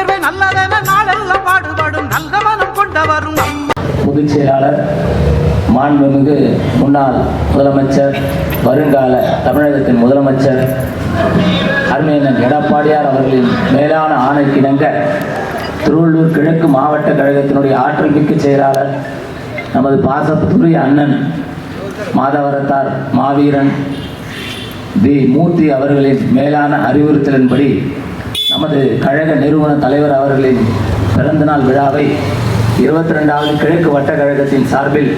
உயர்வை நல்லதென நாளெல்லாம் பாடுபடும் நல்ல மனம் கொண்டவரும் அம்மா பொதுச் செயலாளர் மாண்புமிகு முன்னாள் முதலமைச்சர் வருங்கால தமிழகத்தின் முதலமைச்சர் அருமையண்ணன் எடப்பாடியார் அவர்களின் மேலான ஆணைக்கிணங்க திருவள்ளூர் கிழக்கு மாவட்ட கழகத்தினுடைய ஆற்றல் மிக்க செயலாளர் நமது பாசத்துறை அண்ணன் மாதவரத்தார் மாவீரன் தி மூர்த்தி அவர்களின் மேலான அறிவுறுத்தலின்படி நமது கழக நிறுவன தலைவர் அவர்களின் பிறந்தநாள் விழாவை இருபத்தி ரெண்டாவது கிழக்கு வட்ட கழகத்தின் சார்பில்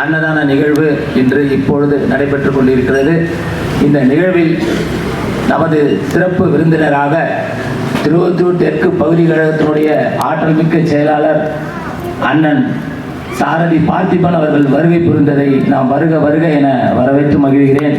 அன்னதான நிகழ்வு இன்று இப்பொழுது நடைபெற்றுக் கொண்டிருக்கிறது. இந்த நிகழ்வில் நமது சிறப்பு விருந்தினராக திருவத்தூர் தெற்கு பகுதி கழகத்தினுடைய ஆற்றல் மிக்க செயலாளர் அண்ணன் சாரதி பார்த்திபன் அவர்கள் வருகை புரிந்ததை நாம் வருக வருக என வரவேற்று மகிழ்கிறேன்.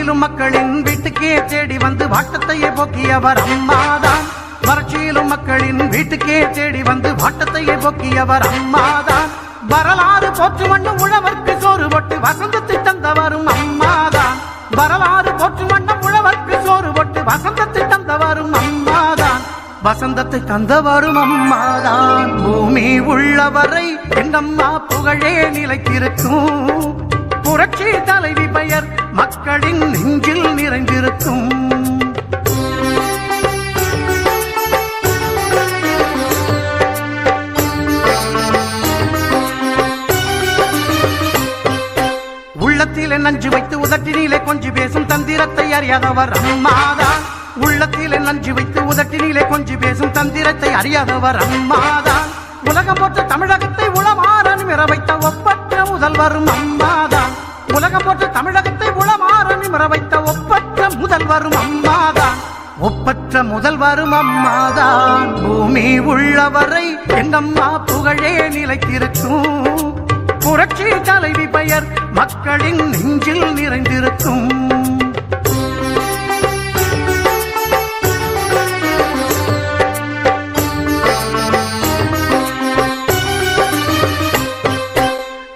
வறட்சியிலும் மக்களின் வீட்டுக்கே தேடி வந்து வாட்டத்தையே போக்கியவர் அம்மாதான். வறட்சியிலும் மக்களின் வீட்டுக்கே தேடி வந்து வாட்டத்தையே போக்கியவர் அம்மாதான். வரலாறு போற்று வண்ணம் உழவர்க்கு சோறு போட்டு வசந்தத்தை தந்தவரும் அம்மாதான். வரலாறு போற்று வண்ணம் உழவர்க்கு சோறு போட்டு வசந்தத்தை தந்தவரும் அம்மாதான். வசந்தத்தை தந்தவரும் அம்மாதான். பூமி உள்ளவரை எங்கம்மா புகழே நிலைத்திருக்கும். புரட்சி தலைவி பெயர் மக்களின் நெஞ்சில் நிறைந்திருக்கும். உள்ளத்திலே நஞ்சு வைத்து உதட்டினிலே கொஞ்சி பேசும் தந்திரத்தை அறியாதவர் அம்மாதான் உள்ளத்திலே நஞ்சு வைத்து உதட்டினிலே கொஞ்சி பேசும் தந்திரத்தை அறியாதவர் அம்மாதான் உலகம் போற்ற தமிழகத்தை உளமாறன் மிற வைத்த ஒப்பற்ற முதல்வரும் அம்மாதான் உலகம் போட்டு தமிழகத்தை உளமாற நிமிர வைத்த ஒப்பற்ற முதல்வரும் அம்மாதான். ஒப்பற்ற முதல்வரும் அம்மாதான். பூமி உள்ளவரை எங்கம்மா புகழே நிலைத்திருக்கும். புரட்சி தலைவி பெயர் மக்களின் நெஞ்சில் நிறைந்திருக்கும்.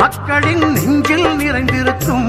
மக்களின் நெஞ்சில் நிறைந்திருக்கும்.